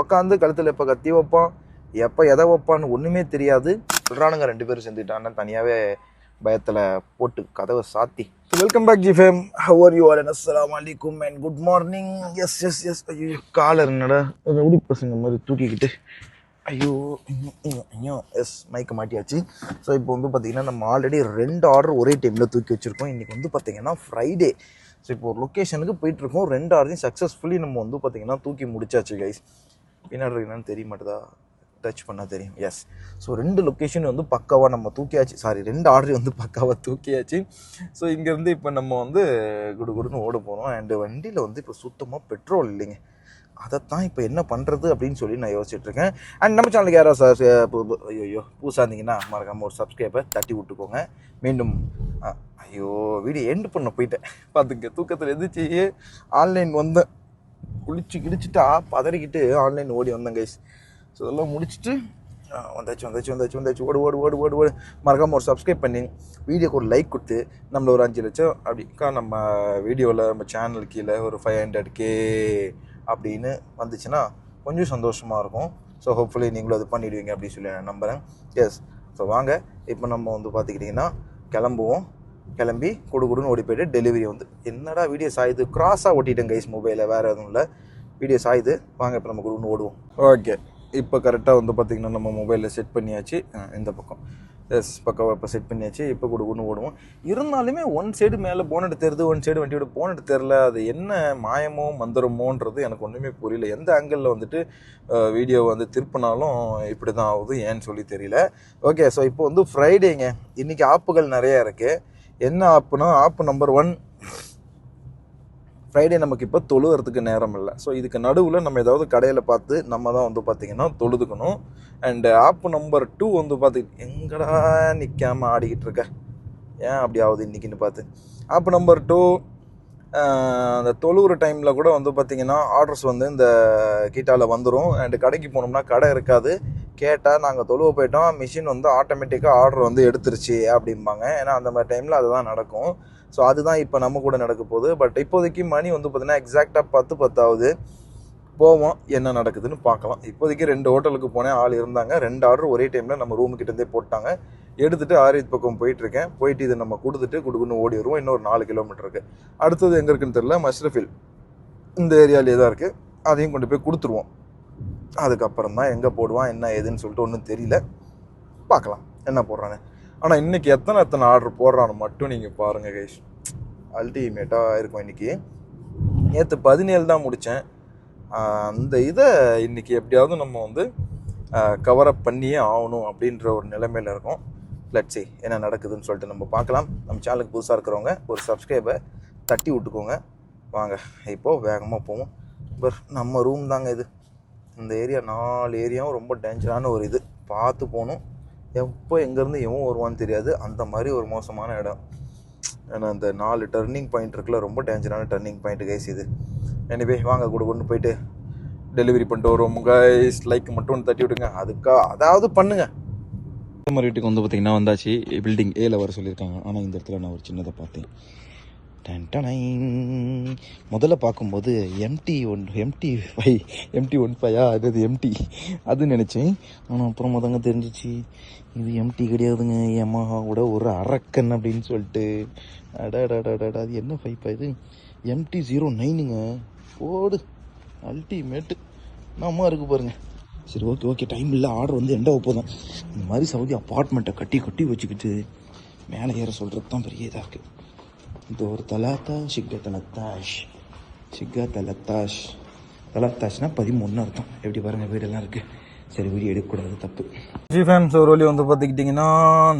உக்காந்து கழுத்தில் எப்போ கத்தி வைப்பான்? எப்போ எதை வைப்பான்னு ஒன்றுமே தெரியாது. சொல்கிறானுங்க ரெண்டு பேரும் சேர்ந்துட்டான்னு தனியாகவே பயத்தில் போட்டு கதவை சாத்தி. Welcome back G fam hour you are அஸ்லாம் அலிகும் and good morning yes yes yes ஐயோ காலர் என்னடா? உடி பசங்க மாதிரி தூக்கிக்கிட்டு. ஐயோ ஐயோ, எஸ் மைக்க மாட்டியாச்சு. ஸோ இப்போ வந்து பார்த்தீங்கன்னா நம்ம ஆல்ரெடி ரெண்டு ஆர்டர் ஒரே டைமில் தூக்கி வச்சுருக்கோம். இன்றைக்கி வந்து பார்த்தீங்கன்னா ஃப்ரைடே ஸோ இப்போ ஒரு லொக்கேஷனுக்கு போயிட்டுருக்கோம். ரெண்டு ஆர்டரையும் சக்ஸஸ்ஃபுல்லி நம்ம வந்து பார்த்திங்கன்னா தூக்கி முடிச்சாச்சு கைஸ் பின்னாடி என்னன்னு தெரிய மாட்டேதா டச் பண்ணால் தெரியும். எஸ் ஸோ ரெண்டு லொக்கேஷன் வந்து பக்காவாக நம்ம தூக்கியாச்சு. சாரி ரெண்டு ஆர்டர் வந்து பக்காவாக தூக்கியாச்சு. ஸோ இங்கேருந்து இப்போ நம்ம வந்து குடு குடுன்னு ஓட போகிறோம் அண்டு வண்டியில் வந்து இப்போ சுத்தமாக பெட்ரோல் இல்லைங்க. அதைத்தான் இப்போ என்ன பண்ணுறது அப்படின்னு சொல்லி நான் யோசிச்சுட்ருக்கேன் அண்ட் நம்ம சேனலுக்கு யாரோ சார் ஐயோ புதுசாக இருந்தீங்கன்னா மறக்காமல் ஒரு சப்ஸ்கிரைபை தட்டி விட்டுக்கோங்க. மீண்டும் ஐயோ வீடியோ எண்டு பண்ண போயிட்டேன். பார்த்துங்க தூக்கத்தில் எந்திரிச்சு ஆன்லைன் வந்தேன். குளிச்சு கிழிச்சிட்டா பதறிக்கிட்டு ஆன்லைன் ஓடி வந்தேன் கைஸ் ஸோ இதெல்லாம் முடிச்சுட்டு வந்தாச்சு வந்தாச்சு வந்தாச்சு வந்தாச்சு. ஓடு ஓடு ஓடு ஓடு ஓடு. மறக்காமல் ஒரு சப்ஸ்கிரைப் பண்ணி வீடியோக்கு ஒரு லைக் கொடுத்து நம்மள ஒரு அஞ்சு லட்சம் அப்படிக்கா நம்ம வீடியோவில் நம்ம சேனல் கீழே ஒரு ஃபைவ் ஹண்ட்ரட் கே அப்படின்னு வந்துச்சுன்னா கொஞ்சம் சந்தோஷமாக இருக்கும். ஸோ ஹோப்ஃபுல்லி நீங்களும் அது பண்ணிடுவீங்க அப்படின்னு சொல்லி நான் நம்புகிறேன் எஸ் ஸோ வாங்க. இப்போ நம்ம வந்து பார்த்துக்கிட்டிங்கன்னா கிளம்புவோம். கிளம்பி குடு ஓடி போயிட்டு டெலிவரி வந்து என்னடா வீடியோ சாயுது? கிராஸாக ஓட்டிட்டேன் கைஸ் மொபைலில் வேறு எதுவும் இல்லை. வீடியோ சாயுது. வாங்க இப்போ நம்ம கொடுக்குன்னு ஓடுவோம். ஓகே இப்போ கரெக்டாக வந்து பார்த்திங்கன்னா நம்ம மொபைலில் செட் பண்ணியாச்சு. இந்த பக்கம். எஸ் பக்கம் இப்போ செட் பண்ணியாச்சு இப்போ குடு ஓடுவோம். இருந்தாலுமே ஒன் சைடு மேலே போனட் தெரியுது ஒன் சைடு வண்டியோட போனட் தெரில. அது என்ன மாயமோ மந்திரமோன்றது எனக்கு ஒன்றுமே புரியல. எந்த ஆங்கிளில் வந்துட்டு வீடியோ வந்து திருப்பினாலும் இப்படி தான் ஆகுது ஏன்னு சொல்லி தெரியல. ஓகே ஸோ இப்போ வந்து ஃப்ரைடேங்க இன்றைக்கி ஆப்புகள் நிறையா இருக்குது என்ன ஆப்புனா ஆப் நம்பர் ஒன் ஃப்ரைடே நமக்கு இப்போ தொழுகிறதுக்கு நேரம் இல்லை. ஸோ இதுக்கு நடுவில் நம்ம ஏதாவது கடையில் பார்த்து நம்ம தான் வந்து பார்த்திங்கன்னா தொழுதுக்கணும். அண்டு ஆப் நம்பர் டூ வந்து பார்த்து எங்கடா நிற்காமல் ஆடிக்கிட்டு இருக்க? ஏன் அப்படி ஆகுது இன்றைக்கின்னு பார்த்து ஆப் நம்பர் டூ அந்த தொழுகிற டைமில் கூட வந்து பார்த்திங்கன்னா ஆர்டர்ஸ் வந்து இந்த கீட்டாவில் வந்துடும் அண்டு கடைக்கு போனோம்னா கடை இருக்காது. கேட்டால் நாங்கள் தொழுவ போயிட்டோம். மிஷின் வந்து ஆட்டோமேட்டிக்காக ஆர்டர் வந்து எடுத்துருச்சு அப்படிம்பாங்க. ஏன்னா அந்த மாதிரி டைமில் அதுதான் நடக்கும். ஸோ அதுதான் இப்போ நம்ம கூட நடக்க போகுது. பட் இப்போதைக்கு மணி வந்து பார்த்தீங்கன்னா எக்ஸாக்டாக பத்து பத்தாவது. போவோம். என்ன நடக்குதுன்னு பார்க்கலாம். இப்போதைக்கு ரெண்டு ஹோட்டலுக்கு போனேன். ஆள் இருந்தாங்க. ரெண்டு ஆர்டர் ஒரே டைமில் நம்ம ரூமு கிட்டேருந்தே போட்டாங்க. எடுத்துகிட்டு ஆரியத் பக்கம் போயிட்டுருக்கேன். போயிட்டு இதை நம்ம கொடுத்துட்டு கொடுக்குன்னு ஓடி வருவோம். இன்னொரு நாலு கிலோமீட்டருக்கு அடுத்தது எங்கே இருக்குன்னு தெரில மஷ்ரஃபில் இந்த ஏரியாவிலே தான் இருக்குது அதையும் கொண்டு போய் கொடுத்துருவோம். அதுக்கப்புறம் தான் எங்கே போடுவான் என்ன ஏதுன்னு சொல்லிட்டு ஒன்றும் தெரியல. பார்க்கலாம். என்ன போடுறானே. ஆனால் இன்றைக்கி எத்தனை எத்தனை ஆர்டர் போடுறான்னு மட்டும் நீங்கள் பாருங்கள் கைஸ் அல்டிமேட்டாக இருக்கும் இன்றைக்கி நேற்று பதினேழு தான் முடித்தேன் அந்த இதை இன்றைக்கி எப்படியாவது நம்ம வந்து கவரப் பண்ணியே ஆகணும் அப்படின்ற ஒரு நிலைமையில் இருக்கோம். லட்சி என்ன நடக்குதுன்னு சொல்லிட்டு நம்ம பார்க்கலாம். நம்ம சேனலுக்கு புதுசாக இருக்கிறவங்க ஒரு சப்ஸ்கிரைபை தட்டி விட்டுக்கோங்க. வாங்க இப்போது வேகமாக போவோம். பர் நம்ம ரூம் தாங்க இது. இந்த ஏரியா நாலு ஏரியாவும் ரொம்ப டேஞ்சரான ஒரு இது. பார்த்து போகணும். எப்போ எங்கேருந்து எவன் வருவான்னு தெரியாது. அந்த மாதிரி ஒரு மோசமான இடம். ஏன்னா அந்த நாலு டர்னிங் பாயிண்ட் இருக்குல்ல ரொம்ப டேஞ்சரான டர்னிங் பாயிண்ட் கைஸ் இது. எனிவே வாங்க கூட கொண்டு போயிட்டு டெலிவரி பண்ணிட்டு வருவோம். கைஸ் லைக் மட்டும் ஒன்று தட்டி விடுங்க. அதுக்காக அதாவது பண்ணுங்க. கஸ்டமர் வீட்டுக்கு வந்து பார்த்தீங்கன்னா வந்தாச்சு. பில்டிங் ஏல வர சொல்லியிருக்காங்க. ஆனால் இந்த இடத்துல நான் ஒரு சின்னதை பார்த்தேன். முதல்ல பார்க்கும்போது MT one MT five MT one ஃபைவா அது எம்டி அது நினச்சேன். ஆனால் அப்புறம் தாங்க தெரிஞ்சிச்சு. இது எம்டி கிடையாதுங்க. யமஹாவோட ஒரு அரக்கன் அப்படின்னு சொல்லிட்டு. அடாடாடாடா அது என்ன ஃபைப்பா இது? எம்டி ஜீரோ நைனுங்க போடு. அல்டிமேட்டு நம்ம இருக்கு பாருங்க. சரி ஓகே ஓகே டைம் இல்லை. ஆர்டர் வந்து எண்டாக போதும். இந்த மாதிரி சவுதி அப்பார்ட்மெண்ட்டை கட்டி கட்டி வச்சுக்கிட்டு மேலே ஏற சொல்கிறது தான் பெரிய இதாக இருக்குது دور ஒரு شقة ஷிக்கா شقة ஷிக்கா தலத்தாஷ் தலத்தாஷ்னா பதிமூணு அர்த்தம். எப்படி பாருங்க வீடெல்லாம் இருக்குது சரி வீடியோ எடுக்கக்கூடாது தப்பு. ஜி ஃபேம்ஸ் ஒரு வழி வந்து பார்த்துக்கிட்டிங்கன்னா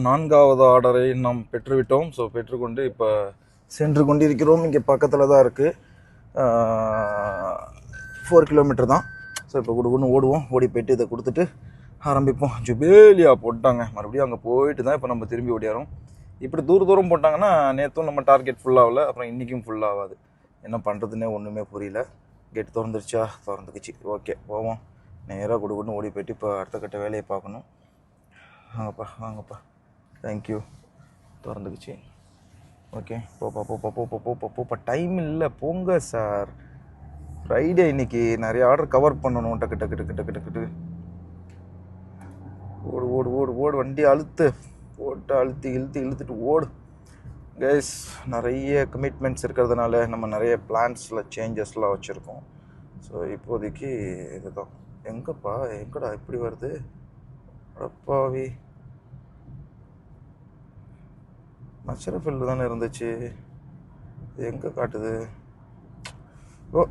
நான்காவது ஆர்டரை நாம் பெற்றுவிட்டோம். ஸோ பெற்றுக்கொண்டு இப்போ சென்று கொண்டிருக்கிறோம். இங்கே பக்கத்தில் தான் இருக்குது ஃபோர் கிலோமீட்டர் தான். ஸோ இப்போ கொடுக்கணும் ஓடுவோம். ஓடி போயிட்டு இதை கொடுத்துட்டு ஆரம்பிப்போம். ஜுபேலியா போட்டாங்க. மறுபடியும் அங்கே போயிட்டு தான் இப்போ நம்ம திரும்பி ஓடியாரோம். இப்படி தூர தூரம் போட்டாங்கன்னா நேற்றும் நம்ம டார்கெட் ஃபுல்லாகல அப்புறம் இன்றைக்கும் ஃபுல்லாகாது என்ன பண்ணுறதுனே ஒன்றுமே புரியல. கேட் திறந்துருச்சா? திறந்துக்குச்சு. ஓகே போவோம். நேராக கொடுக்குன்னு ஓடி போயிட்டு இப்போ அடுத்த கட்ட வேலையை பார்க்கணும். வாங்கப்பா வாங்கப்பா. தேங்க்யூ திறந்துக்குச்சு. ஓகே போப்பா போப்பா போப்பா போப்பா போப்பா டைம் இல்லை. போங்க சார் ஃப்ரைடே இன்னைக்கு நிறைய ஆர்டர் கவர் பண்ணணும். டக்கு டக்கு டக்கு டக்கு டக்கு. ஓடு ஓடு ஓடு ஓடு. வண்டி அழுத்து. போட்டு அழுத்தி இழுத்து இழுத்துட்டு ஓடு கைஸ் நிறைய கமிட்மெண்ட்ஸ் இருக்கிறதுனால நம்ம நிறைய பிளான்ஸில் சேஞ்சஸ்லாம் வச்சுருக்கோம். ஸோ இப்போதைக்கு இதுதான். எங்கப்பா எங்கடா இப்படி வருது? அடப்பாவி. மச்சரஃபில் தானே இருந்துச்சு. எங்கே காட்டுது? ஓ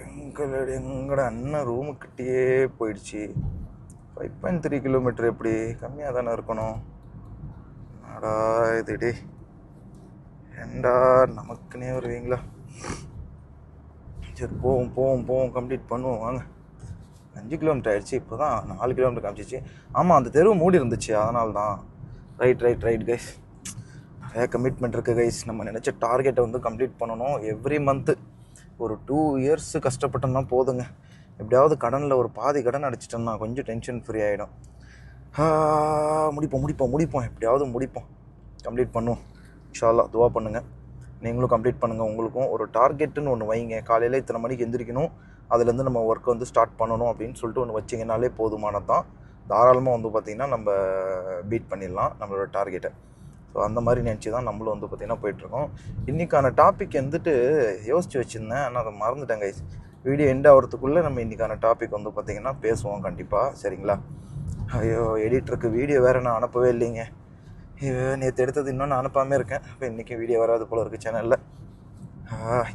எங்களோட எங்களோட அண்ணன் ரூமுக்கிட்டேயே போயிடுச்சு. ஃபைவ் பாயிண்ட் த்ரீ கிலோமீட்டர் எப்படி? கம்மியாக தானே இருக்கணும். என்னடா இது டே ஏண்டா நமக்குன்னே வருவீங்களா? சரி போவோம் போவோம் போவோம். கம்ப்ளீட் பண்ணுவோம். வாங்க. அஞ்சு கிலோமீட்டர் ஆயிடுச்சு. இப்போ தான் நாலு கிலோமீட்டர் காமிச்சிச்சு. ஆமாம் அந்த தெருவு மூடி இருந்துச்சு. அதனால தான் ரைட் ரைட் ரைட் கைஸ் நிறைய கமிட்மெண்ட் இருக்குது கைஸ் நம்ம நினச்ச டார்கெட்டை வந்து கம்ப்ளீட் பண்ணணும் எவ்ரி மந்த்து ஒரு டூ இயர்ஸு கஷ்டப்பட்டோம்னா போதுங்க. எப்படியாவது கடனில் ஒரு பாதி கடன் அடிச்சிட்டோம்னா கொஞ்சம் டென்ஷன் ஃப்ரீ ஆகிடும் முடிப்போம் முடிப்போம் முடிப்போம். எப்படியாவது முடிப்போம். கம்ப்ளீட் பண்ணுவோம். இன்ஷால்லா துவா பண்ணுங்கள் நீங்களும் கம்ப்ளீட் பண்ணுங்கள் உங்களுக்கும் ஒரு டார்கெட்டுன்னு ஒன்று வைங்க. காலையில் இத்தனை மணிக்கு எந்திரிக்கணும். அதுலேருந்து நம்ம ஒர்க்கை வந்து ஸ்டார்ட் பண்ணணும் அப்படின்னு சொல்லிட்டு ஒன்று வச்சிங்கனாலே போதுமானது தான் தாராளமாக வந்து பார்த்திங்கன்னா நம்ம பீட் பண்ணிடலாம் நம்மளோட டார்கெட்டை ஸோ அந்த மாதிரி நினச்சி தான் நம்மளும் வந்து பார்த்திங்கன்னா போயிட்டுருக்கோம். இன்றைக்கான டாபிக் வந்துட்டு யோசித்து வச்சுருந்தேன். ஆனால் அதை மறந்துட்டேன் கைஸ் வீடியோ எண்ட் ஆகிறதுக்குள்ளே நம்ம இன்றைக்கான டாபிக் வந்து பார்த்திங்கன்னா பேசுவோம் கண்டிப்பாக சரிங்களா? ஐயோ எடிட்டருக்கு வீடியோ வேறு நான் அனுப்பவே இல்லைங்க. நேற்று எடுத்தது இன்னும் நான் அனுப்பாமல் இருக்கேன். இப்போ இன்றைக்கி வீடியோ வராது போல் இருக்குது சேனலில்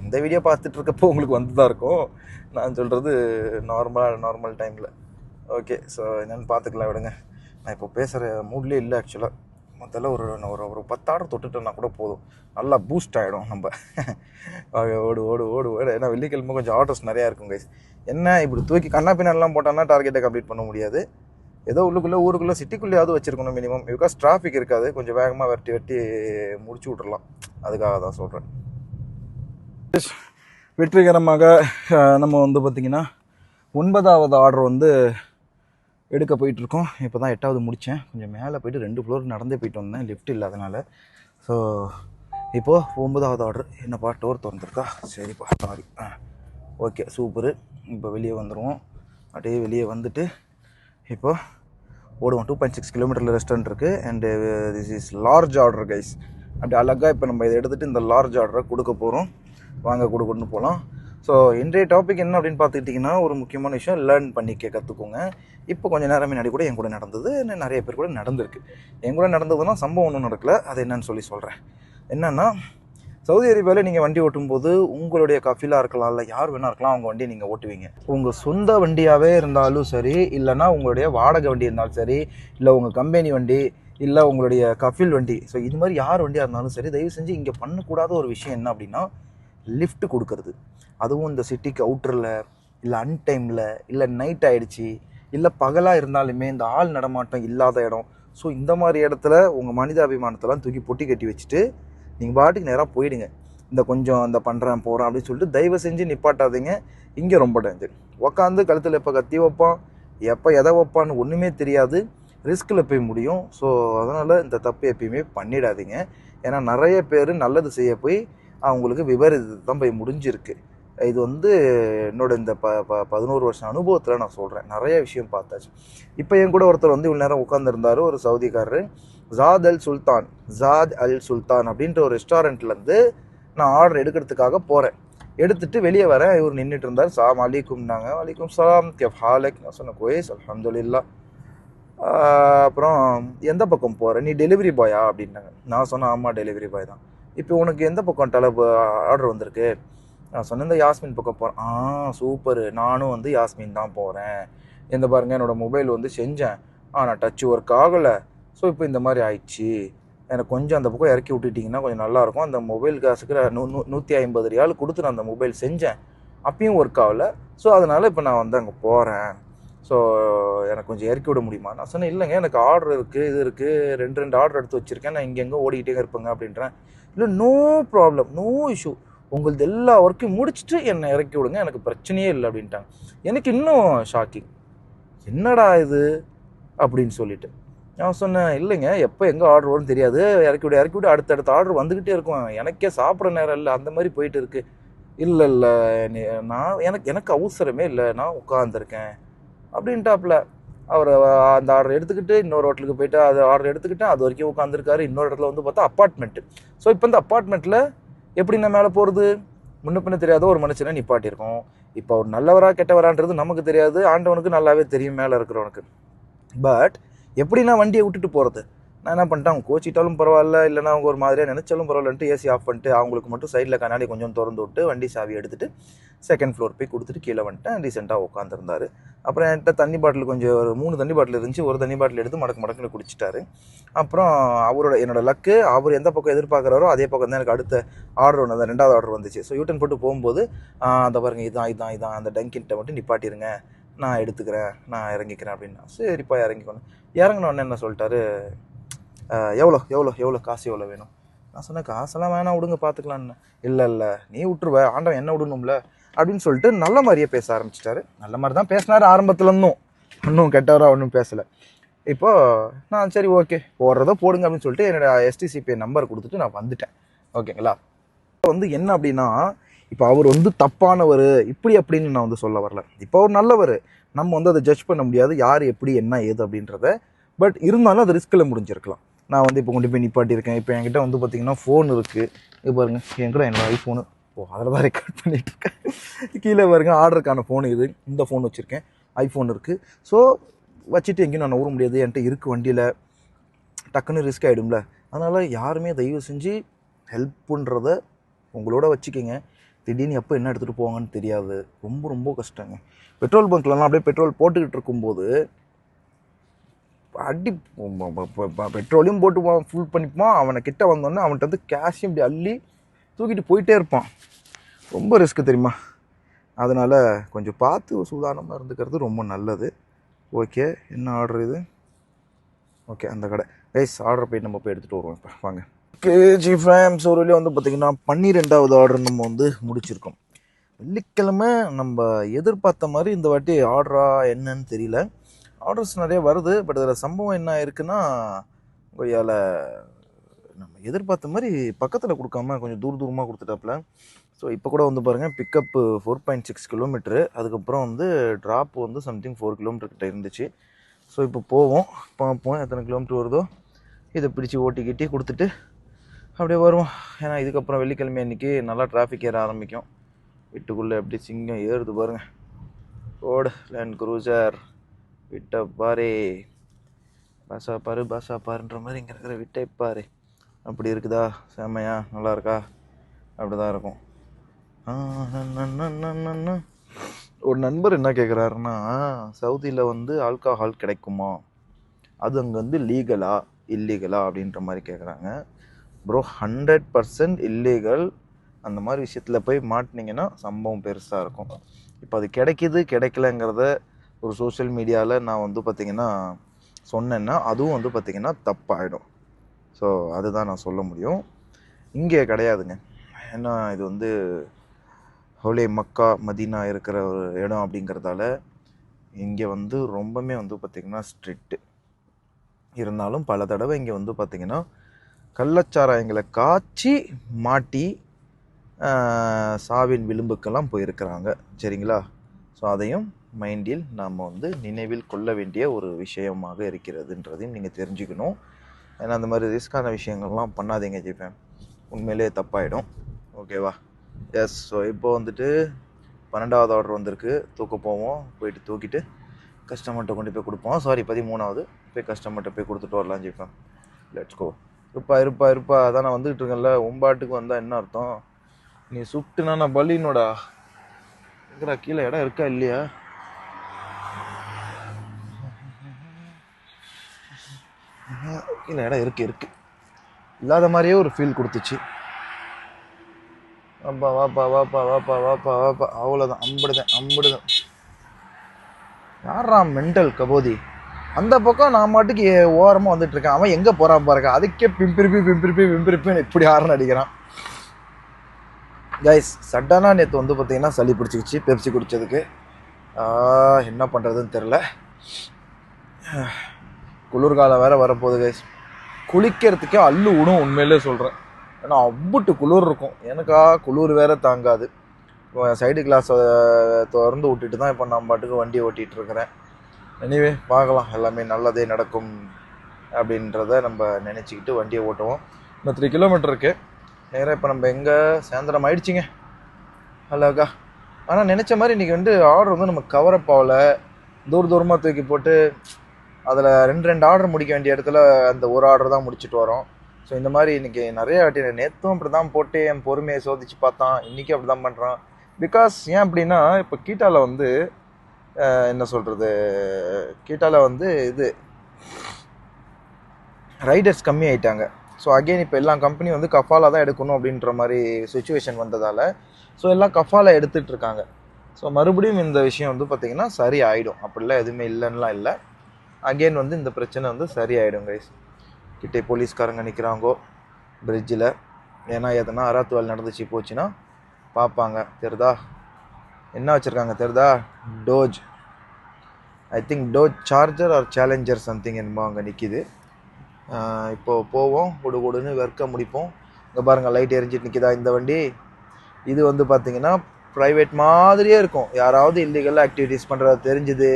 இந்த வீடியோ பார்த்துட்டு இருக்கப்போ உங்களுக்கு வந்து தான் இருக்கும். நான் சொல்கிறது நார்மலாக நார்மல் டைமில் ஓகே ஸோ என்னென்னு பார்த்துக்கலாம் விடுங்க. நான் இப்போ பேசுகிற மூட்லேயே இல்லை ஆக்சுவலாக முதல்ல ஒரு ஒரு ஒரு பத்து ஆர்டர் தொட்டுட்டோம்னா கூட போதும். நல்லா பூஸ்ட் ஆகிடும் நம்ம. ஓடு ஓடு ஓடு ஓடு. ஏன்னா வெள்ளிக்கிழமை கொஞ்சம் ஆர்டர்ஸ் நிறையா இருக்கும் கைஸ் என்ன இப்படி தூக்கி கண்ணா பின்னாலாம் போட்டோம்னா டார்கெட்டை கம்ப்ளீட் பண்ண முடியாது. ஏதோ உள்ளுக்குள்ளே ஊருக்குள்ளே சிட்டிக்குள்ளேயாவது வச்சுருக்கணும் மினிமம் பிகாஸ் டிராஃபிக் இருக்காது. கொஞ்சம் வேகமாக வெட்டி வெட்டி முடிச்சு விட்றலாம் அதுக்காக தான் சொல்கிறேன் வெற்றிகரமாக நம்ம வந்து பார்த்திங்கன்னா ஒன்பதாவது ஆர்டர் வந்து எடுக்க போயிட்டுருக்கோம். இப்போ தான் எட்டாவது முடித்தேன் கொஞ்சம் மேலே போயிட்டு ரெண்டு ஃப்ளோர் நடந்தே போயிட்டு வந்தேன். லிஃப்ட் இல்லாதனால. ஸோ இப்போது ஒன்பதாவது ஆர்டர் என்னப்பா டோர் திறந்துருக்கா? சரிப்பா சாரி ஆ ஓகே சூப்பரு இப்போ வெளியே வந்துடுவோம் அப்படியே வெளியே வந்துட்டு இப்போது ஓடுவோம். டூ பாயிண்ட் சிக்ஸ் கிலோமீட்டரில் ரெஸ்டாரண்ட் இருக்குது and this is large order guys அப்படி அழகாக இப்போ நம்ம இதை எடுத்துகிட்டு இந்த லார்ஜ் ஆர்டரை கொடுக்க போகிறோம் வாங்க கொடுக்கணும்னு போகலாம் ஸோ இன்றைய டாபிக் என்ன அப்படின்னு பார்த்துக்கிட்டிங்கன்னா ஒரு முக்கியமான விஷயம் லேர்ன் பண்ணிக்க கற்றுக்கோங்க இப்போ கொஞ்சம் நேரம் முன்னாடி கூட என் கூட நடந்தது. நிறைய பேர் கூட நடந்திருக்கு. என் கூட நடந்ததுன்னா சம்பவம் ஒன்றும் நடக்கல. அது என்னன்னு சொல்லி சொல்கிறேன் என்னென்னா சவுதி அரேபியாவில் நீங்கள் வண்டி ஓட்டும்போது உங்களுடைய கஃபிலாக இருக்கலாம் இல்லை யார் வேணா இருக்கலாம் அவங்க வண்டியை நீங்கள் ஓட்டுவீங்க. உங்கள் சொந்த வண்டியாகவே இருந்தாலும் சரி இல்லைன்னா உங்களுடைய வாடகை வண்டி இருந்தாலும் சரி இல்லை உங்கள் கம்பெனி வண்டி இல்லை உங்களுடைய கஃபில் வண்டி. ஸோ இது மாதிரி யார் வண்டியாக இருந்தாலும் சரி தயவு செஞ்சு இங்கே பண்ணக்கூடாத ஒரு விஷயம் என்ன அப்படின்னா லிஃப்ட் கொடுக்கறது. அதுவும் இந்த சிட்டிக்கு அவுட்டரில் இல்லை அன்டைமில் இல்லை நைட் ஆகிடுச்சி இல்லை பகலாக இருந்தாலுமே இந்த ஆள் நடமாட்டம் இல்லாத இடம். ஸோ இந்த மாதிரி இடத்துல உங்கள் மனிதாபிமானத்தெல்லாம் தூக்கி பொட்டி கட்டி வச்சுட்டு நீங்கள் பாட்டுக்கு நேராக போயிடுங்க. இந்த கொஞ்சம் இந்த பண்ணுறேன் போகிறேன் அப்படின்னு சொல்லிட்டு தயவு செஞ்சு நிப்பாட்டாதீங்க. இங்கே ரொம்ப டேஞ்சர் உக்காந்து கழுத்தில் எப்போ கத்தி வைப்பான் எப்போ எதை வைப்பான்னு ஒன்றுமே தெரியாது. ரிஸ்கில் போய் முடியும். ஸோ அதனால் இந்த தப்பு எப்பயுமே பண்ணிடாதீங்க. ஏன்னா நிறைய பேர் நல்லது செய்ய போய் அவங்களுக்கு விபரீதத்தை தான் போய் முடிஞ்சிருக்கு. இது வந்து என்னோட இந்த ப ப பதினோரு வருஷம் அனுபவத்தில் நான் சொல்கிறேன் நிறைய விஷயம் பார்த்தாச்சு. இப்போ என் கூட ஒருத்தர் வந்து இவ்வளோ நேரம் உட்காந்துருந்தாரு ஒரு சவுதிக்காரரு. ஜாத் அல் சுல்தான் ஜாத் அல் சுல்தான் அப்படின்ற ஒரு ரெஸ்டாரண்ட்லேருந்து நான் ஆர்டர் எடுக்கிறதுக்காக போகிறேன் எடுத்துட்டு வெளியே வரேன். இவர் நின்றுட்டு இருந்தார். சாம் அலிகும்னாங்க அலிக்கும் சலாம். கெஃப் ஹாலக். நான் சொன்னேன் கோயஸ் அலமதுல்லா அப்புறம் எந்த பக்கம் போகிற நீ டெலிவரி பாயா அப்படின்னாங்க. நான் சொன்னேன் ஆமாம் டெலிவரி பாய் தான். இப்போ உனக்கு எந்த பக்கம் தலைப்பு ஆர்டர் வந்திருக்கு? நான் சொன்னேன் இந்த யாஸ்மின் பக்கம் போகிறேன் ஆ சூப்பர். நானும் வந்து யாஸ்மின் தான் போகிறேன் இந்த பாருங்க என்னோடய மொபைல் வந்து செஞ்சேன். ஆனால் டச் ஒர்க் ஆகலை. ஸோ இப்போ இந்த மாதிரி ஆயிடுச்சு. எனக்கு கொஞ்சம் அந்த பக்கம் இறக்கி விட்டுட்டிங்கன்னா கொஞ்சம் நல்லாயிருக்கும். அந்த மொபைல் காசுக்கு நான் நூ நூ- நூற்றி ஐம்பது ரியால் கொடுத்து நான் அந்த மொபைல் செஞ்சேன். அப்பயும் ஒர்க் ஆகலை. ஸோ அதனால் இப்போ நான் வந்து அங்கே போகிறேன் ஸோ எனக்கு கொஞ்சம் இறக்கி விட முடியுமா? நான் சொன்னேன் இல்லைங்க எனக்கு ஆர்டர் இருக்குது இது இருக்குது ரெண்டு ரெண்டு ஆர்டர் எடுத்து வச்சுருக்கேன். நான் இங்கெங்கே ஓடிக்கிட்டே இருப்பேங்க அப்படின்றேன். இல்லை நோ ப்ராப்ளம் நோ இஷ்யூ உங்களது எல்லா ஒர்க்கையும் முடிச்சுட்டு என்னை இறக்கி விடுங்க. எனக்கு பிரச்சனையே இல்லை அப்படின்ட்டாங்க. எனக்கு இன்னும் ஷாக்கிங் என்னடா இது? அப்படின்னு சொல்லிட்டு. நான் சொன்னேன் இல்லைங்க எப்போ எங்கே ஆர்டர் வரும்னு தெரியாது. இறக்கி விட இறக்கி விட அடுத்தடுத்த ஆர்டர் வந்துக்கிட்டே இருக்கும். எனக்கே சாப்பிட்ற நேரம் இல்லை. அந்த மாதிரி போயிட்டு இருக்கு. இல்லை இல்லை நான் எனக்கு எனக்கு அவசரமே இல்லை. நான் உட்காந்துருக்கேன் அப்படின்ட்டாப்புல. அவர் அந்த ஆர்டர் எடுத்துக்கிட்டு இன்னொரு ஹோட்டலுக்கு போயிட்டு அது ஆர்டர் எடுத்துக்கிட்டு அது வரைக்கும் உட்காந்துருக்காரு இன்னொரு இடத்துல வந்து பார்த்தா அப்பார்ட்மெண்ட்டு ஸோ இப்போ இந்த அப்பார்ட்மெண்ட்டில் எப்படி நான் மேலே போகிறது முன்ன பின்ன தெரியாத ஒரு மனுஷனை நிப்பாட்டியிருக்கோம். இப்போ அவர் நல்லவரா கெட்டவரான்றது நமக்கு தெரியாது. ஆண்டவனுக்கு நல்லாவே தெரியும் மேலே இருக்கிறவனுக்கு. பட் எப்படி நான் வண்டியை விட்டுட்டு போகிறது நான் என்ன பண்ணிட்டேன்? அவங்க கோச்சிட்டாலும் பரவாயில்ல இல்லைனா அவங்க ஒரு மாதிரியாக நினச்சாலும் பரவாயில்லன்ட்டு ஏசி ஆஃப் பண்ணிட்டு அவங்களுக்கு மட்டும் சைடில் கண்ணாடி கொஞ்சம் திறந்து விட்டு வண்டி சாவி எடுத்துகிட்டு செகண்ட் ஃப்ளோர் போய் கொடுத்துட்டு கீழே வந்துட்டேன். ரீசெண்டாக உட்காந்துருந்தாரு அப்புறம் என்கிட்ட தண்ணி பாட்டில் கொஞ்சம் ஒரு மூணு தண்ணி பாட்டில் இருந்துச்சு. ஒரு தண்ணி பாட்டில் எடுத்து மடக்கு மடக்குன்னு குடிச்சிட்டாரு. அப்புறம் அவரோட என்னோட லக்கு அவர் எந்த பக்கம் எதிர்பார்க்குறாரோ அதே பக்கம் தான் எனக்கு அடுத்த ஆர்டர் ஒன்று அந்த ரெண்டாவது ஆர்டர் வந்துச்சு. ஸோ யூட்டன் போட்டு போகும்போது அந்த பாருங்கள் இதான் இதான் இதான் அந்த டங்கின்ட்ட மட்டும் நிப்பாட்டிருங்க. நான் எடுத்துக்கிறேன் நான் இறங்கிக்கிறேன் அப்படின்னா. சரிப்பா இறங்கிக்கணும் இறங்கினோடனே என்ன சொல்லிட்டாரு? எவ்வளோ எவ்வளோ எவ்வளோ காசு எவ்வளோ வேணும்? நான் சொன்னேன் காசெல்லாம் வேணாம் விடுங்க பார்த்துக்கலான்னு. இல்லை இல்லை நீ விட்டுருவ ஆண்டவன் என்ன விடணும்ல? அப்படின்னு சொல்லிட்டு நல்ல மாதிரியே பேச ஆரம்பிச்சிட்டாரு. நல்ல மாதிரி தான் பேசினார் ஆரம்பத்தில் இருந்தும் ஒன்றும் கெட்டவராக ஒன்றும் பேசலை. இப்போது நான் சரி ஓகே போடுறதோ போடுங்க அப்படின்னு சொல்லிட்டு என்னோடய எஸ்டிசிபி நம்பர் கொடுத்துட்டு நான் வந்துட்டேன். ஓகேங்களா? இப்போ வந்து என்ன அப்படின்னா இப்போ அவர் வந்து தப்பானவர் இப்படி அப்படின்னு நான் வந்து சொல்ல வரல. இப்போ அவர் நல்லவர். நம்ம வந்து அதை ஜட்ஜ் பண்ண முடியாது. யார் எப்படி என்ன ஏது அப்படின்றத. பட் இருந்தாலும் அது ரிஸ்கில் முடிஞ்சிருக்கலாம். நான் வந்து இப்போ கொண்டு போய் நிப்பாட்டியிருக்கேன். இப்போ என்கிட்ட வந்து பார்த்திங்கன்னா ஃபோன் இருக்குது இது பாருங்க. என்கிட்ட என்னோடய ஐஃபோனு ஓ அதில் தான் ரெக்கார்ட் பண்ணிகிட்ருக்கேன் கீழே பாருங்க. ஆர்டருக்கான ஃபோன் இது. இந்த ஃபோன் வச்சுருக்கேன். ஐஃபோன் இருக்குது ஸோ வச்சுட்டு எங்கேயும் நான் நவர முடியாது. என்கிட்ட இருக்குது வண்டியில். டக்குன்னு ரிஸ்க் ஆகிடும்ல அதனால் யாருமே தயவு செஞ்சு ஹெல்ப்புன்றத உங்களோட வச்சுக்கோங்க. திடீர்னு எப்போ என்ன எடுத்துகிட்டு போவாங்கன்னு தெரியாது. ரொம்ப ரொம்ப கஷ்டங்க. பெட்ரோல் பங்க்லலாம் அப்படியே பெட்ரோல் போட்டுக்கிட்டு இருக்கும்போது அடி பெட்ரோலையும் போட்டு ஃபுல் பண்ணிப்பான். அவனை கிட்ட வந்தோடனே அவன்கிட்ட வந்து கேஷையும் இப்படி அள்ளி தூக்கிட்டு போயிட்டே இருப்பான். ரொம்ப ரிஸ்க்கு தெரியுமா? அதனால் கொஞ்சம் பார்த்து சூதானமாக இருந்துக்கிறது ரொம்ப நல்லது. ஓகே என்ன ஆர்டர் இது? ஓகே அந்த கடை. ரைஸ் ஆர்டர் போய் நம்ம போய் எடுத்துகிட்டு வருவோம் இப்போ. வாங்க. கேஜி ஃபேம் ஒரு வந்து பார்த்திங்கன்னா பன்னிரெண்டாவது ஆர்டர் நம்ம வந்து முடிச்சிருக்கோம். வெள்ளிக்கிழமை நம்ம எதிர்பார்த்த மாதிரி இந்த வாட்டி ஆர்டரா என்னன்னு தெரியல. ஆர்டர்ஸ் நிறைய வருது பட் அதில் சம்பவம் என்ன இருக்குன்னா கொய்யால் நம்ம எதிர்பார்த்த மாதிரி பக்கத்தில் கொடுக்காம கொஞ்சம் தூர தூரமாக கொடுத்துட்டாப்புல. ஸோ இப்போ கூட வந்து பாருங்கள் pickup four point six kilometre அதுக்கப்புறம் வந்து ட்ராப் வந்து சம்திங் ஃபோர் கிலோமீட்டர் கிட்ட இருந்துச்சு. ஸோ இப்போ போவோம் பார்ப்போம் எத்தனை கிலோமீட்டர் வருதோ. இதை பிடிச்சி ஓட்டிக்கிட்டே கொடுத்துட்டு அப்படியே வருவோம். ஏன்னா இதுக்கப்புறம் வெள்ளிக்கிழமை அன்றைக்கி நல்லா டிராஃபிக் ஏற ஆரம்பிக்கும். வீட்டுக்குள்ளே எப்படி சிங்கம் ஏறுது பாருங்க. ஓடு லேண்ட் குரூசர் விட்ட பாரு பஸ்ஸா பாரு பஸ்ஸா பாருன்ற மாதிரி இங்கே இருக்கிற விட்டை பாரு அப்படி இருக்குதா? செம்மையா நல்லா இருக்கா? அப்படி தான் இருக்கும் ஒரு நண்பர் என்ன கேட்குறாருன்னா சவுதியில் வந்து ஆல்கஹால் கிடைக்குமா? அது அங்கே வந்து லீகலா இல்லீகலா அப்படின்ற மாதிரி கேட்குறாங்க ப்ரோ ஹண்ட்ரட் பர்சன்ட் இல்லீகல் அந்த மாதிரி விஷயத்தில் போய் மாட்டினீங்கன்னா சம்பவம் பெருசாக இருக்கும். இப்போ அது கிடைக்கிது கிடைக்கலங்கிறத ஒரு சோஷியல் மீடியாவில் நான் வந்து பார்த்திங்கன்னா சொன்னேன்னா அதுவும் வந்து பார்த்திங்கன்னா தப்பாயிடும். ஸோ அதுதான் நான் சொல்ல முடியும். இங்கே கிடையாதுங்க. ஏன்னா இது வந்து ஹோலே மக்கா மதீனா இருக்கிற ஒரு இடம் அப்படிங்கிறதால இங்கே வந்து ரொம்பவுமே வந்து பார்த்திங்கன்னா ஸ்ட்ரிக்ட்டு இருந்தாலும் பல தடவை இங்கே வந்து பார்த்திங்கன்னா கள்ளச்சாராயங்களை காய்ச்சி மாட்டி சாவின் விளிம்புக்கெல்லாம் போயிருக்கிறாங்க. சரிங்களா? ஸோ அதையும் மைண்டில் நாம் வந்து நினைவில் கொள்ள வேண்டிய ஒரு விஷயமாக இருக்கிறதுன்றதையும் நீங்கள் தெரிஞ்சுக்கணும். ஏன்னா அந்த மாதிரி ரிஸ்கான விஷயங்கள்லாம் பண்ணாதீங்க ஜிபேன் உண்மையிலே தப்பாயிடும். ஓகேவா எஸ் ஸோ இப்போ வந்துட்டு பன்னெண்டாவது ஆர்டர் வந்திருக்கு. தூக்க போவோம். போயிட்டு தூக்கிட்டு கஸ்டமர்கிட்ட கொண்டு போய் கொடுப்போம். சாரி பதிமூணாவது. போய் கஸ்டமர்கிட்ட போய் கொடுத்துட்டு வரலாம் ஜிபேன் லெட்ஸ் கோ இருப்பா இருப்பா இருப்பா. அதான் நான் வந்துகிட்டு இருக்கேன்ல. உம்பாட்டுக்கு வந்தால் என்ன அர்த்தம்? நீ சுட்டுனா நான் பலினோடா. இருக்கிறா கீழே இடம் இருக்கா இல்லையா? கீழே இடம் இருக்கு இருக்கு. இல்லாத மாதிரியே ஒரு ஃபீல் கொடுத்துச்சு. அப்பா வாப்பா வாப்பா வாப்பா வாப்பா வாப்பா. அவ்வளோதான் அம்படுதேன் அம்படுதேன். யாரா மென்டல் கபோதி? அந்த பக்கம் நான் மாட்டுக்கு ஓரமாக வந்துட்டு இருக்கேன். அவன் எங்கே போகிறான் பாருங்க. அதுக்கே பிம்பிருப்பி பிம்பிருப்பி பிம்பிருப்பின்னு இப்படி ஆரன் அடிக்கிறான். கைஸ் சடனாக நேற்று வந்து பார்த்தீங்கன்னா சளி பிடிச்சிக்கிச்சு பெப்சி குடித்ததுக்கு என்ன பண்ணுறதுன்னு தெரில குளிர்காலம் வேற வரப்போகுது கைஸ் குளிக்கிறதுக்கே அள்ளு விடும் உண்மையிலே சொல்கிறேன் ஏன்னா அவ்வட்டு குளிர் இருக்கும். எனக்கா குளிர் வேற தாங்காது. சைடு கிளாஸை திறந்து விட்டுட்டு தான் இப்போ நான் பாட்டுக்கு வண்டி ஓட்டிகிட்டு இருக்கிறேன். எனிவே பார்க்கலாம். எல்லாமே நல்லதே நடக்கும் அப்படின்றத நம்ம நினச்சிக்கிட்டு வண்டியை ஓட்டுவோம். இன்னும் த்ரீ கிலோமீட்டர் இருக்குது நேராக இப்போ நம்ம எங்கே? சாயந்தரம் ஆயிடுச்சிங்க. ஹலோக்கா ஆனால் நினச்ச மாதிரி இன்றைக்கி வந்து ஆர்டர் வந்து நம்ம கவரப் ஆகல. தூர தூரமாக தூக்கி போட்டு அதில் ரெண்டு ரெண்டு ஆர்டர் முடிக்க வேண்டிய இடத்துல அந்த ஒரு ஆர்டர் தான் முடிச்சுட்டு வரோம். ஸோ இந்த மாதிரி இன்றைக்கி நிறைய வாட்டி நேற்றும் அப்படி தான் போட்டு என் பொறுமையை சோதிச்சு பார்த்தான். இன்றைக்கி அப்படி தான் பண்ணுறான் பிகாஸ் ஏன் அப்படின்னா இப்போ கீட்டாவில் வந்து என்ன சொல்கிறது கீட்டாவில் வந்து இது ரைடர்ஸ் கம்மி ஆகிட்டாங்க ஸோ அகெயின் இப்போ எல்லா கம்பெனியும் வந்து கஃபாலாக தான் எடுக்கணும் அப்படின்ற மாதிரி சுச்சுவேஷன் வந்ததால் ஸோ எல்லாம் கஃபாலா எடுத்துகிட்ருக்காங்க ஸோ மறுபடியும் இந்த விஷயம் வந்து பார்த்திங்கன்னா சரி ஆகிடும் அப்படிலாம் எதுவுமே இல்லைன்னுலாம் இல்லை. அகெயின் வந்து இந்த பிரச்சனை வந்து சரி ஆகிடும் கைஸ் கிட்டே போலீஸ்காரங்க நிற்கிறாங்கோ பிரிட்ஜில் ஏன்னா எதனா அராத்துவால் நடந்துச்சு போச்சுன்னா பார்ப்பாங்க. தெரிதா என்ன வச்சுருக்காங்க தெரியுதா? Dodge. I think Dodge Charger or Challenger something என்னமோ அங்கே நிற்கிது இப்போ போவோம். குடு குடுன்னு வெறுக்க முடிப்போம். இங்கே பாருங்கள் லைட் எரிஞ்சிட்டு நிற்கிதா இந்த வண்டி? இது வந்து பார்த்தீங்கன்னா ப்ரைவேட் மாதிரியே இருக்கும். யாராவது இல்லீகல் ஆக்டிவிட்டீஸ் பண்ணுறது தெரிஞ்சுது.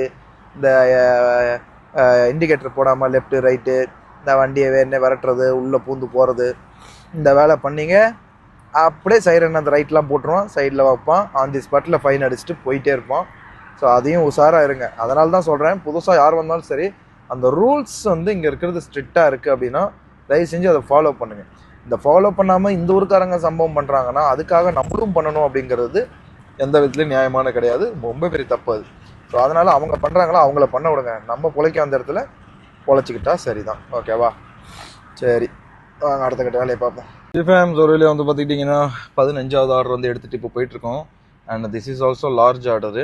இந்த இண்டிகேட்டர் போடாமல் லெஃப்ட்டு ரைட்டு இந்த வண்டியை வேணே விரட்டுறது உள்ளே பூந்து போகிறது இந்த வேலை பண்ணிங்க. அப்படியே சைரன் அந்த ரைட்லாம் போட்டுருவான் சைடில் வைப்பான். ஆன் தி ஸ்பாட்டில் ஃபைன் அடிச்சுட்டு போயிட்டே இருப்பான். ஸோ அதையும் உஷாராக இருங்க. அதனால தான் சொல்கிறேன் புதுசாக யார் வந்தாலும் சரி அந்த ரூல்ஸ் வந்து இங்கே இருக்கிறது ஸ்ட்ரிக்டாக இருக்குது அப்படின்னா தயவு செஞ்சு அதை ஃபாலோ பண்ணுங்கள் இந்த ஃபாலோ பண்ணாமல் இந்த ஊருக்காரங்க சம்பவம் பண்ணுறாங்கன்னா அதுக்காக நம்மளும் பண்ணணும் அப்படிங்கிறது எந்த விதத்துலையும் நியாயமான கிடையாது. ரொம்ப பெரிய தப்பு அது. ஸோ அதனால் அவங்க பண்ணுறாங்களோ அவங்கள பண்ண விடுங்க. நம்ம பிழைக்க அந்த இடத்துல பொழைச்சிக்கிட்டா சரிதான். ஓகேவா சரி. வாங்க அடுத்த கட்ட வேலையை பார்ப்போம். டிஃபேம்ஸ் ஒரு வந்து பார்த்துக்கிட்டிங்கன்னா பதினஞ்சாவது ஆர்டர் வந்து எடுத்துகிட்டு இப்போ போயிட்டுருக்கோம். And this is also large order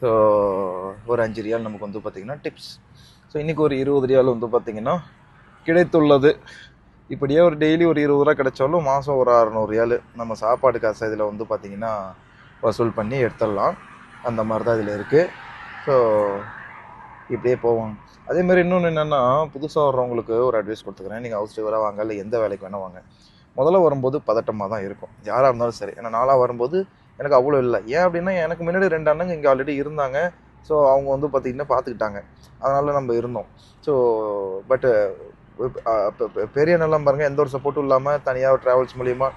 so ஒரு அஞ்சு ரியால் நமக்கு வந்து பார்த்திங்கன்னா டிப்ஸ் ஸோ இன்றைக்கி ஒரு இருபது ரியால் வந்து பார்த்திங்கன்னா கிடைத்துள்ளது. இப்படியே ஒரு டெய்லி ஒரு இருபது ரூபா கிடைச்சாலும் மாதம் ஒரு அறநூறு ரியால் நம்ம சாப்பாடு காசு இதில் வந்து பார்த்திங்கன்னா வசூல் பண்ணி எடுத்துடலாம். அந்த மாதிரி தான் இதில் இருக்குது ஸோ இப்படியே போவாங்க அதே மாதிரி இன்னொன்று என்னென்னா புதுசாக வர்றவங்களுக்கு ஒரு அட்வைஸ் கொடுத்துக்கிறேன். நீங்கள் ஹவுஸ் டிரைவராக வாங்க இல்லை எந்த வேலைக்கு வேணால் வாங்க. முதல்ல வரும்போது பதட்டமாக தான் இருக்கும். யாராக இருந்தாலும் சரி. ஏன்னா நாளாக வரும்போது எனக்கு அவ்வளோ இல்லை. ஏன் அப்படின்னா எனக்கு முன்னாடி ரெண்டு அண்ணங்க இங்கே ஆல்ரெடி இருந்தாங்க. ஸோ அவங்க வந்து பார்த்திங்கன்னா பார்த்துக்கிட்டாங்க அதனால் நம்ம இருந்தோம். ஸோ பட்டு பெரிய நிலம் பாருங்கள் எந்த ஒரு சப்போர்ட்டும் இல்லாமல் தனியாக ட்ராவல்ஸ் மூலியமா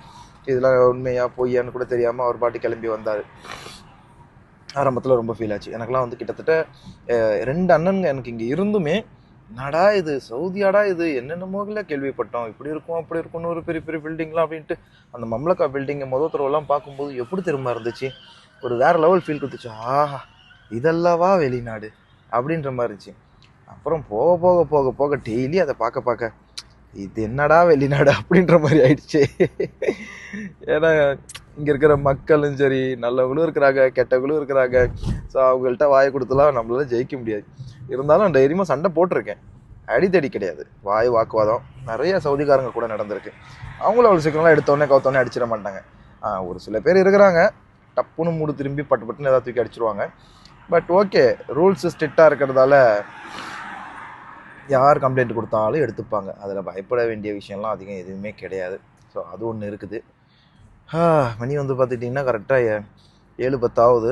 இதெல்லாம் உண்மையாக பொய்யான்னு கூட தெரியாமல் அவர் பாட்டி கிளம்பி வந்தார். ஆரம்பத்தில் ரொம்ப ஃபீல் ஆச்சு. எனக்கெல்லாம் வந்து கிட்டத்தட்ட ரெண்டு அண்ணனுங்க எனக்கு இங்கே இருந்துமே என்னடா இது சவுதியாடா இது என்னென்னமோல கேள்விப்பட்டோம். இப்படி இருக்கும் அப்படி இருக்கும்னு ஒரு பெரிய பெரிய பில்டிங்லாம் அப்படின்ட்டு அந்த மம்லக்கா பில்டிங்கை முத தடவைலாம் பார்க்கும்போது எப்படி திரும்ப இருந்துச்சு? ஒரு வேறு லெவல் ஃபீல் கொடுத்துச்சு. ஆஹா இதெல்லாவா வெளிநாடு அப்படின்ற மாதிரி இருந்துச்சு. அப்புறம் போக போக போக போக டெய்லி அதை பார்க்க பார்க்க இது என்னடா வெளிநாடு அப்படின்ற மாதிரி ஆயிடுச்சு. ஏன்னா இங்கே இருக்கிற மக்களும் சரி நல்லவங்களும் இருக்கிறாங்க கெட்டவங்களும் இருக்கிறாங்க. ஸோ அவங்கள்ட்ட வாயை கொடுத்துலாம் நம்மளால ஜெயிக்க முடியாது. இருந்தாலும் தைரியமாக சண்டை போட்டிருக்கேன். அடித்தடி கிடையாது. வாய் வாக்குவாதம் நிறைய சவுதிக்காரங்க கூட நடந்திருக்கு. அவங்களும் அவ்வளோ சீக்கிரம்லாம் எடுத்தோடனே கவுத்தோடனே அடிச்சிட மாட்டாங்க. ஒரு சில பேர் இருக்கிறாங்க. டப்புன்னு மூடு திரும்பி பட்டு பட்டுன்னு ஏதாவது தூக்கி அடிச்சிருவாங்க. பட் ஓகே ரூல்ஸ் ஸ்ட்ரிக்டாக இருக்கிறதால யார் கம்ப்ளைண்ட் கொடுத்தாலும் எடுத்துப்பாங்க. அதில் பயப்பட வேண்டிய விஷயம்லாம் அதிகம் எதுவுமே கிடையாது. ஸோ அது ஒன்று இருக்குது. மணி வந்து பார்த்துட்டிங்கன்னா கரெக்டாக ஏழு பத்தாவது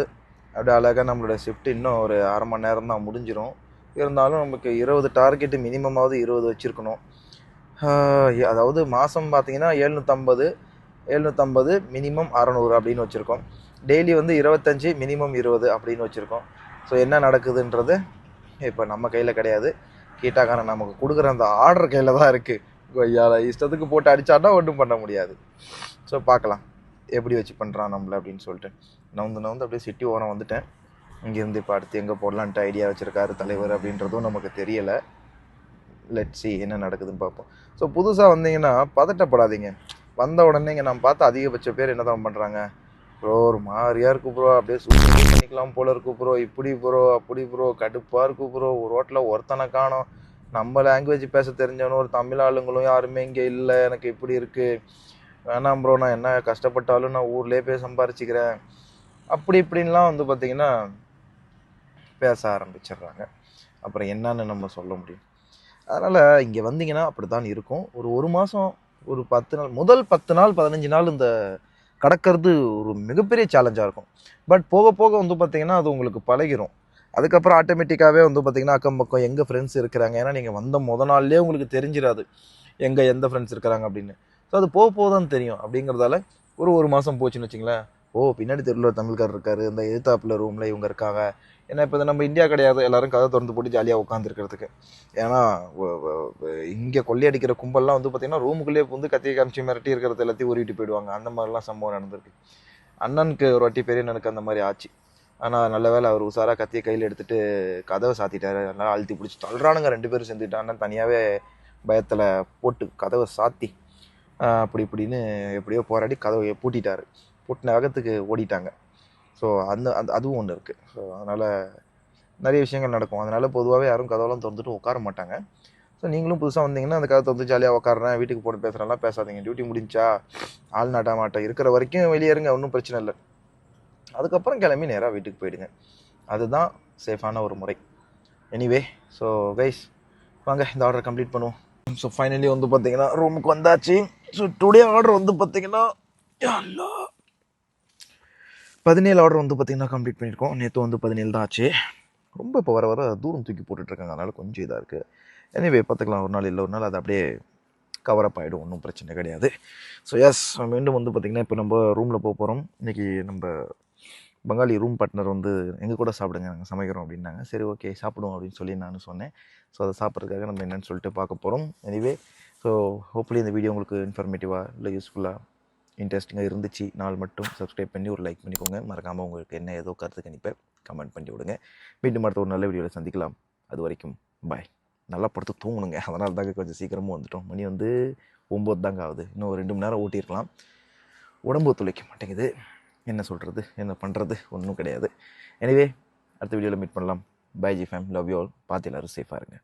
அப்படியே அழகாக நம்மளோட ஷிஃப்ட் இன்னும் ஒரு அரை மணி நேரம் தான் முடிஞ்சிடும் இருந்தாலும் நமக்கு இருபது டார்கெட்டு மினிமமாவது இருபது வச்சுருக்கணும். அதாவது மாதம் பார்த்தீங்கன்னா எழுநூற்றம்பது எழுநூற்றம்பது மினிமம் அறநூறு அப்படின்னு வச்சுருக்கோம். டெய்லி வந்து இருபத்தஞ்சி மினிமம் இருபது அப்படின்னு வச்சுருக்கோம். ஸோ என்ன நடக்குதுன்றது இப்போ நம்ம கையில் கிடையாது. கீட்டாக்காரன் நமக்கு கொடுக்குற அந்த ஆர்டர் கையில் தான் இருக்குது கொய்யால இஷ்டத்துக்கு போட்டு அடித்தான்னா ஒன்றும் பண்ண முடியாது. ஸோ பார்க்கலாம். எப்படி வச்சு பண்ணுறான் நம்மளை அப்படின்னு சொல்லிட்டு. நவுந்து நவுந்து அப்படியே சிட்டி ஓரம் வந்துட்டேன். இங்கேருந்து இப்போ அடுத்து எங்கே போடலான்ட்டு ஐடியா வச்சுருக்காரு தலைவர் அப்படின்றதும் நமக்கு தெரியலை. லெட் சி என்ன நடக்குதுன்னு பார்ப்போம். ஸோ புதுசாக வந்தீங்கன்னா பதட்டப்படாதீங்க. வந்த உடனே இங்கே நான் பார்த்து அதிகபட்ச பேர் என்ன தான் பண்ணுறாங்க ப்ரோ ஒரு மாதிரியா இருக்கு ப்ரோ. அப்படியே சூப்பர் பண்ணிக்கலாம் போல இருக்கு ப்ரோ. இப்படி ப்ரோ அப்படி ப்ரோ. கடுப்பாக இருக்கு ப்ரோ. ஒரு ரோட்டில் ஒருத்தனை காணோம். நம்ம லாங்குவேஜ் பேச தெரிஞ்சவனும் ஒரு தமிழ் ஆளுங்களும் யாருமே இங்கே இல்லை. எனக்கு இப்படி இருக்குது வேணாம் ப்ரோ நான் என்ன கஷ்டப்பட்டாலும் நான் ஊர்லேயே போய் சம்பாரிச்சிக்கிறேன். அப்படி இப்படின்லாம் வந்து பார்த்திங்கன்னா பேச ஆரம்பிச்சிடுறாங்க. அப்புறம் என்னன்னு நம்ம சொல்ல முடியும். அதனால் இங்கே வந்தீங்கன்னா அப்படி தான் இருக்கும். ஒரு ஒரு மாதம் ஒரு பத்து நாள் முதல் பத்து நாள் பதினஞ்சு நாள் இந்த கடக்கிறது ஒரு மிகப்பெரிய சேலஞ்சாக இருக்கும். பட் போக போக வந்து பார்த்திங்கன்னா அது உங்களுக்கு பழகிரும். அதுக்கப்புறம் ஆட்டோமேட்டிக்காகவே வந்து பார்த்திங்கன்னா அக்கம் பக்கம் எங்கே ஃப்ரெண்ட்ஸ் இருக்கிறாங்க? ஏன்னா நீங்கள் வந்த முத நாள்லேயே உங்களுக்கு தெரிஞ்சிடாது எங்கே எந்த ஃப்ரெண்ட்ஸ் இருக்கிறாங்க அப்படின்னு. ஸோ அது போக போக தான் தெரியும். அப்படிங்கிறதால ஒரு ஒரு மாதம் போச்சுன்னு வச்சுங்களேன். ஓ பின்னாடி தெருவில் ஒரு தமிழ்கார் இருக்காரு. இந்த எதிர்த்தாப்புல ரூமில் இவங்க இருக்காங்க. ஏன்னா இப்போ நம்ம இந்தியா கிடையாது. எல்லாரும் கதை திறந்து போட்டு ஜாலியாக உட்காந்துருக்கிறதுக்கு ஏன்னா இங்கே கொள்ளையடிக்கிற கும்பல்லாம் வந்து பார்த்திங்கன்னா ரூமுக்குள்ளேயே வந்து கத்தி காமிச்சு மிரட்டி இருக்கிறது எல்லாத்தையும் உருவிட்டு போயிடுவாங்க. அந்த மாதிரிலாம் சம்பவம் நடந்திருக்கு. அண்ணனுக்கு ஒரு வாட்டி பெரிய அண்ணனுக்கு அந்த மாதிரி ஆச்சு. ஆனால் நல்ல வேளை அவர் உசாராக கத்தியை கையில் எடுத்துட்டு கதவை சாத்திட்டாரு. நல்லா அழுத்தி பிடிச்சி தள்ளுறானுங்க ரெண்டு பேரும் சேர்ந்துட்டு. அண்ணன் தனியாகவே பயத்தில் போட்டு கதவை சாத்தி அப்படி இப்படின்னு எப்படியோ போராடி கதவை பூட்டிட்டார். பூட்டின வேகத்துக்கு ஓடிட்டாங்க. ஸோ அந்த அந்த அதுவும் ஒன்று இருக்குது ஸோ அதனால் நிறைய விஷயங்கள் நடக்கும். அதனால் பொதுவாகவே யாரும் கதவெல்லாம் திறந்துட்டு உட்கார மாட்டாங்க. ஸோ நீங்களும் புதுசாக வந்தீங்கன்னா அந்த கதை திறந்து ஜாலியாக உட்காரன் வீட்டுக்கு போட்டு பேசுகிறேன்லாம் பேசாதீங்க. டியூட்டி முடிஞ்சா ஆள் நாட்டா மாட்டேன். இருக்கிற வரைக்கும் வெளியேறுங்க ஒன்றும் பிரச்சனை இல்லை. அதுக்கப்புறம் கிளம்பி நேராக வீட்டுக்கு போயிடுங்க. அதுதான் சேஃபான ஒரு முறை. எனிவே ஸோ கைஸ் வாங்க இந்த ஆர்டர் கம்ப்ளீட் பண்ணுவோம். ஸோ ஃபைனலி வந்து பார்த்தீங்கன்னா ரூமுக்கு வந்தாச்சு. ஸோ டுடே ஆர்டர் வந்து பார்த்தீங்கன்னா பதினேழு ஆர்டர் வந்து பார்த்தீங்கன்னா கம்ப்ளீட் பண்ணியிருக்கோம். நேற்று வந்து பதினேழு தான் ஆச்சு. ரொம்ப இப்போ வர வர தூரம் தூக்கி போட்டுட்ருக்காங்க. அதனால் கொஞ்சம் இதாக இருக்குது எனவே பார்த்துக்கலாம் ஒரு நாள் இல்லை ஒரு நாள் அது அப்படியே கவர் அப் ஆகிடும் ஒன்றும் பிரச்சனை கிடையாது. ஸோ எஸ் மீண்டும் வந்து பார்த்திங்கன்னா இப்போ நம்ம ரூமில் போக போகிறோம் இன்றைக்கி நம்ம பங்காளி ரூம் பார்ட்னர் வந்து எங்கள் கூட சாப்பிடுங்க நாங்கள் சமைக்கிறோம் அப்படின்னாங்க. சரி ஓகே சாப்பிடுவோம் அப்படின்னு சொல்லி நான் சொன்னேன். ஸோ அதை சாப்பிட்றதுக்காக நம்ம என்னென்னு சொல்லிட்டு பார்க்க போகிறோம் எனிவே ஸோ ஹோப்ஃபுல்லி இந்த வீடியோ உங்களுக்கு இன்ஃபர்மேட்டிவாக இல்லை யூஸ்ஃபுல்லாக இன்ட்ரெஸ்டிங்காக இருந்துச்சு. நாள் மட்டும் சப்ஸ்கிரைப் பண்ணி ஒரு லைக் பண்ணிக்கோங்க. மறக்காமல் உங்களுக்கு என்ன ஏதோ கருத்து கணிப்பை கமெண்ட் பண்ணி விடுங்க. மீண்டும் அடுத்த ஒரு நல்ல வீடியோவில் சந்திக்கலாம். அது வரைக்கும் பாய் நல்லா படுத்து தூங்கணுங்க. அதனால தாங்க கொஞ்சம் சீக்கிரமாக வந்துட்டோம். மணி வந்து ஒம்பது தாங்க ஆகுது. இன்னும் ஒரு ரெண்டு மணி நேரம் ஓட்டியிருக்கலாம். உடம்பு ஒத்துழைக்க மாட்டேங்குது. என்ன சொல்கிறது என்ன பண்ணுறது ஒன்றும் கிடையாது. எனிவே அடுத்த வீடியோவில் மீட் பண்ணலாம். Bye G fam love you all பார்த்து எல்லாரும் சேஃபாக இருங்க.